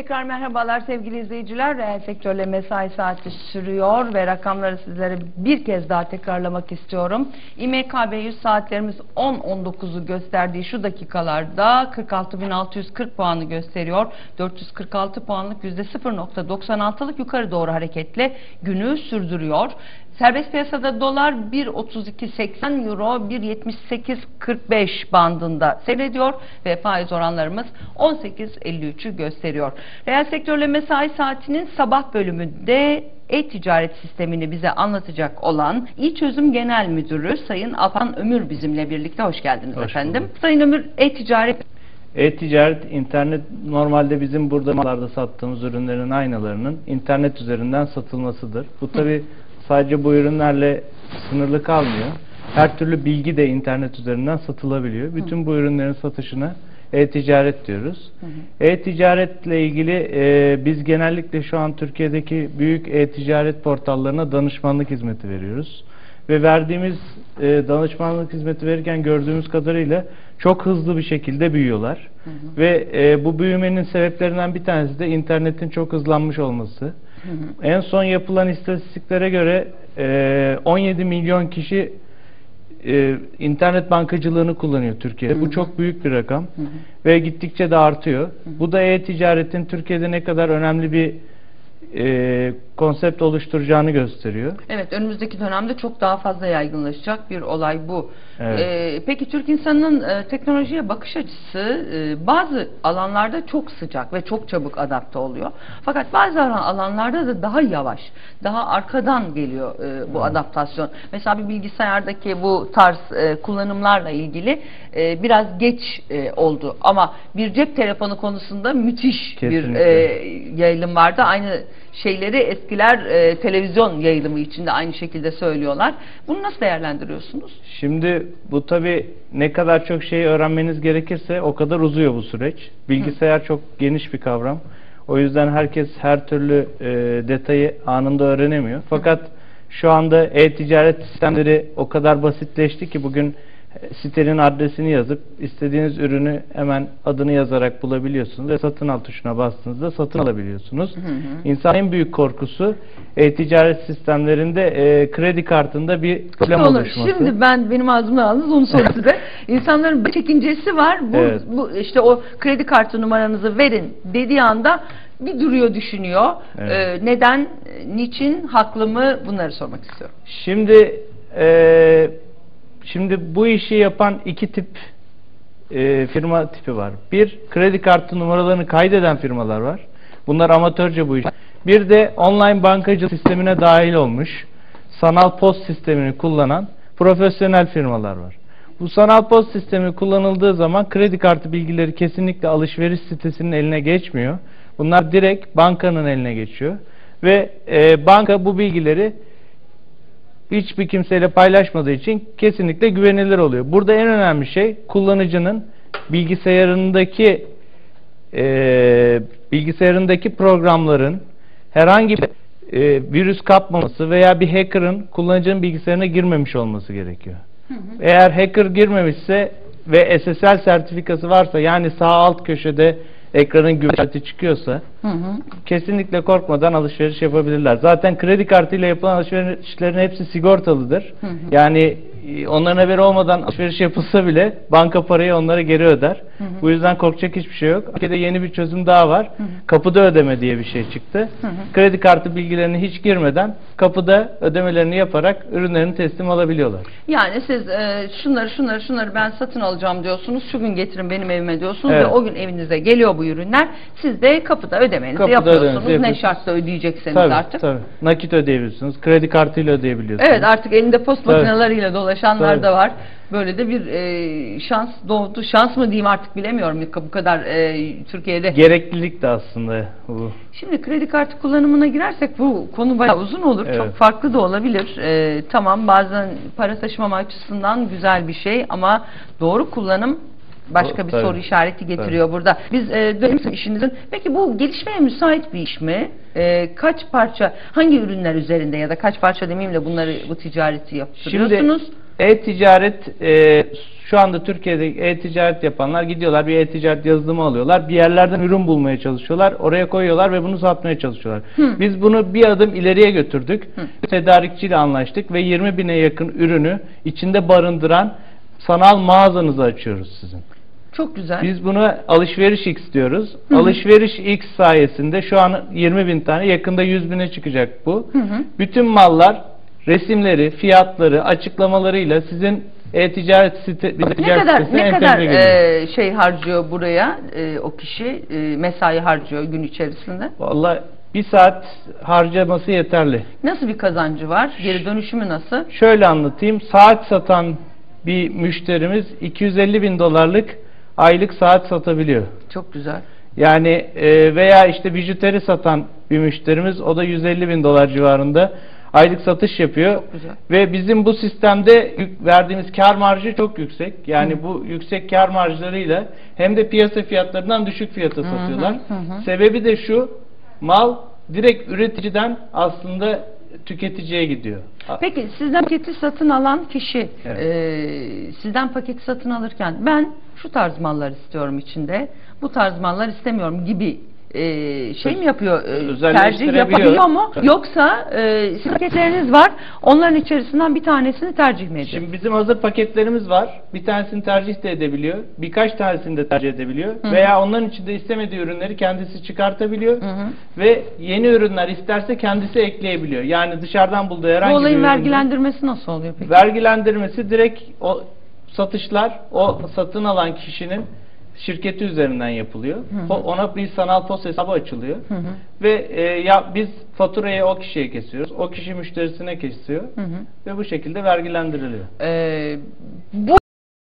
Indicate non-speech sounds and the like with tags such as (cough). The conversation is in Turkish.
Tekrar merhabalar sevgili izleyiciler. Reel sektörle mesai saati sürüyor ve rakamları sizlere bir kez daha tekrarlamak istiyorum. İMKB 100 saatlerimiz 10-19'u gösterdiği şu dakikalarda 46.640 puanı gösteriyor. 446 puanlık %0.96'lık yukarı doğru hareketle günü sürdürüyor. Serbest piyasada dolar 1.32.80 euro 1.78.45 bandında seyrediyor ve faiz oranlarımız 18.53'ü gösteriyor. Reel sektörle mesai saatinin sabah bölümünde e-ticaret sistemini bize anlatacak olan İ Çözüm Genel Müdürü Sayın Alpan Ömür bizimle birlikte. Hoş geldiniz Hoş efendim. bulduk. Sayın Ömür e-ticaret E-ticaret, internet normalde bizim burada mağazalarda sattığımız ürünlerin aynalarının internet üzerinden satılmasıdır. Bu tabi sadece bu ürünlerle sınırlı kalmıyor. Her türlü bilgi de internet üzerinden satılabiliyor. Bütün bu ürünlerin satışına e-ticaret diyoruz. E-ticaretle ilgili e, biz genellikle şu an Türkiye'deki büyük e-ticaret portallarına danışmanlık hizmeti veriyoruz. Ve verdiğimiz e, danışmanlık hizmeti verirken gördüğümüz kadarıyla çok hızlı bir şekilde büyüyorlar. Ve e, bu büyümenin sebeplerinden bir tanesi de internetin çok hızlanmış olması. En son yapılan istatistiklere göre e, 17 milyon kişi e, internet bankacılığını kullanıyor Türkiye'de. Bu çok büyük bir rakam ve gittikçe de artıyor. Bu da e-ticaretin Türkiye'de ne kadar önemli bir e, konsept oluşturacağını gösteriyor. Evet önümüzdeki dönemde çok daha fazla yaygınlaşacak bir olay bu. Evet. Ee, peki Türk insanının e, teknolojiye bakış açısı e, bazı alanlarda çok sıcak ve çok çabuk adapte oluyor. Fakat bazı alanlarda da daha yavaş, daha arkadan geliyor e, bu adaptasyon. Mesela bir bilgisayardaki bu tarz e, kullanımlarla ilgili e, biraz geç e, oldu. Ama bir cep telefonu konusunda müthiş bir Kesinlikle. e, yayılım vardı. Aynı şeyleri eskiler e, televizyon yayılımı içinde aynı şekilde söylüyorlar. Bunu nasıl değerlendiriyorsunuz? Şimdi bu tabi ne kadar çok şey öğrenmeniz gerekirse o kadar uzuyor bu süreç. Bilgisayar çok geniş bir kavram. O yüzden herkes her türlü e, detayı anında öğrenemiyor. Fakat şu anda e-ticaret sistemleri o kadar basitleşti ki bugün sitenin adresini yazıp istediğiniz ürünü hemen adını yazarak bulabiliyorsunuz ve satın al tuşuna bastığınızda satın alabiliyorsunuz. İnsanın en büyük korkusu e-ticaret sistemlerinde e, kredi kartında bir Olur. oluşması. Şimdi ben benim ağzımdan aldınız onu sorayım (laughs) size. İnsanların bir çekincesi var. Bu, Evet. bu işte o kredi kartı numaranızı verin dediği anda bir duruyor düşünüyor. Evet. Ee, neden, niçin, haklı mı bunları sormak istiyorum. Şimdi e, şimdi bu işi yapan iki tip e, firma tipi var. Bir kredi kartı numaralarını kaydeden firmalar var. Bunlar amatörce bu iş. Bir de online bankacı sistemine dahil olmuş sanal post sistemini kullanan profesyonel firmalar var. Bu sanal post sistemi kullanıldığı zaman kredi kartı bilgileri kesinlikle alışveriş sitesinin eline geçmiyor. Bunlar direkt bankanın eline geçiyor. Ve e, banka bu bilgileri hiçbir kimseyle paylaşmadığı için kesinlikle güvenilir oluyor. Burada en önemli şey kullanıcının bilgisayarındaki e, bilgisayarındaki programların herhangi bir e, virüs kapmaması veya bir hacker'ın kullanıcının bilgisayarına girmemiş olması gerekiyor. Eğer hacker girmemişse ve SSL sertifikası varsa yani sağ alt köşede ekranın güvenliği çıkıyorsa Hı hı. kesinlikle korkmadan alışveriş yapabilirler. Zaten kredi kartıyla yapılan alışverişlerin hepsi sigortalıdır. Hı hı. Yani onların haberi olmadan alışveriş yapılsa bile banka parayı onlara geri öder. Hı hı. Bu yüzden korkacak hiçbir şey yok. Ülkede yeni bir çözüm daha var. Hı hı. Kapıda ödeme diye bir şey çıktı. Hı hı. Kredi kartı bilgilerini hiç girmeden kapıda ödemelerini yaparak ürünlerini teslim alabiliyorlar. Yani siz e, şunları şunları şunları ben satın alacağım diyorsunuz. Şu gün getirin benim evime diyorsunuz Evet. ve o gün evinize geliyor bu ürünler. Siz de kapıda ödemenizi Kapıda yapıyorsunuz. ödemenizi Ne şartla ödeyecekseniz Tabii, artık. tabii. Nakit ödeyebiliyorsunuz. Kredi kartıyla ödeyebiliyorsunuz. Evet artık elinde post makineleriyle Tabii. da var. Böyle de bir e, şans doğdu. Şans mı diyeyim artık bilemiyorum bu kadar e, Türkiye'de. Gereklilik de aslında bu. Şimdi kredi kartı kullanımına girersek bu konu bayağı uzun olur. Evet. Çok farklı da olabilir. E, tamam bazen para taşımama açısından güzel bir şey ama doğru kullanım başka bir Tabii. soru işareti getiriyor burada. Biz e, dönelim işinizin. Peki bu gelişmeye müsait bir iş mi? E, kaç parça, hangi ürünler üzerinde ya da kaç parça demeyeyim de bunları bu ticareti yaptırıyorsunuz? E-ticaret e, şu anda Türkiye'de e-ticaret yapanlar gidiyorlar bir e-ticaret yazılımı alıyorlar. Bir yerlerden ürün bulmaya çalışıyorlar. Oraya koyuyorlar ve bunu satmaya çalışıyorlar. Biz bunu bir adım ileriye götürdük. Tedarikçiyle anlaştık ve 20 bine yakın ürünü içinde barındıran sanal mağazanızı açıyoruz sizin. Çok güzel. Biz buna alışveriş X diyoruz. Alışveriş X sayesinde şu an 20 bin tane yakında 100 bine çıkacak bu. Hı hı. Bütün mallar resimleri, fiyatları, açıklamalarıyla sizin e-ticaret site, ne kadar ne kadar e, şey harcıyor buraya e, o kişi e, mesai harcıyor gün içerisinde? Vallahi bir saat harcaması yeterli. Nasıl bir kazancı var? Geri dönüşümü nasıl? Şöyle anlatayım. Saat satan bir müşterimiz 250 bin dolarlık aylık saat satabiliyor. Çok güzel. Yani e, veya işte bijuteri satan bir müşterimiz o da 150 bin dolar civarında aylık satış yapıyor. Çok güzel. Ve bizim bu sistemde verdiğimiz kar marjı çok yüksek. Yani bu yüksek kar marjlarıyla hem de piyasa fiyatlarından düşük fiyata satıyorlar. hı hı. Sebebi de şu mal direkt üreticiden aslında tüketiciye gidiyor. Peki sizden paketi satın alan kişi Evet. e, sizden paketi satın alırken ben şu tarz mallar istiyorum içinde bu tarz mallar istemiyorum gibi e, şey mi yapıyor e, tercih yapabiliyor mu yoksa e, paketleriniz var onların içerisinden bir tanesini tercih mi ediyor? Şimdi bizim hazır paketlerimiz var. Bir tanesini tercih de edebiliyor. Birkaç tanesini de tercih edebiliyor. Hı. Veya onların içinde istemediği ürünleri kendisi çıkartabiliyor. Hı hı. Ve yeni ürünler isterse kendisi ekleyebiliyor. Yani dışarıdan bulduğu herhangi Bu bir olayın ürünü- vergilendirmesi nasıl oluyor peki? vergilendirmesi direkt o satışlar o satın alan kişinin şirketi üzerinden yapılıyor. hı. O- Ona bir sanal pos hesabı açılıyor. Hı hı. Ve e, ya biz faturayı o kişiye kesiyoruz. O kişi müşterisine kesiyor. Hı hı. Ve bu şekilde vergilendiriliyor. Ee,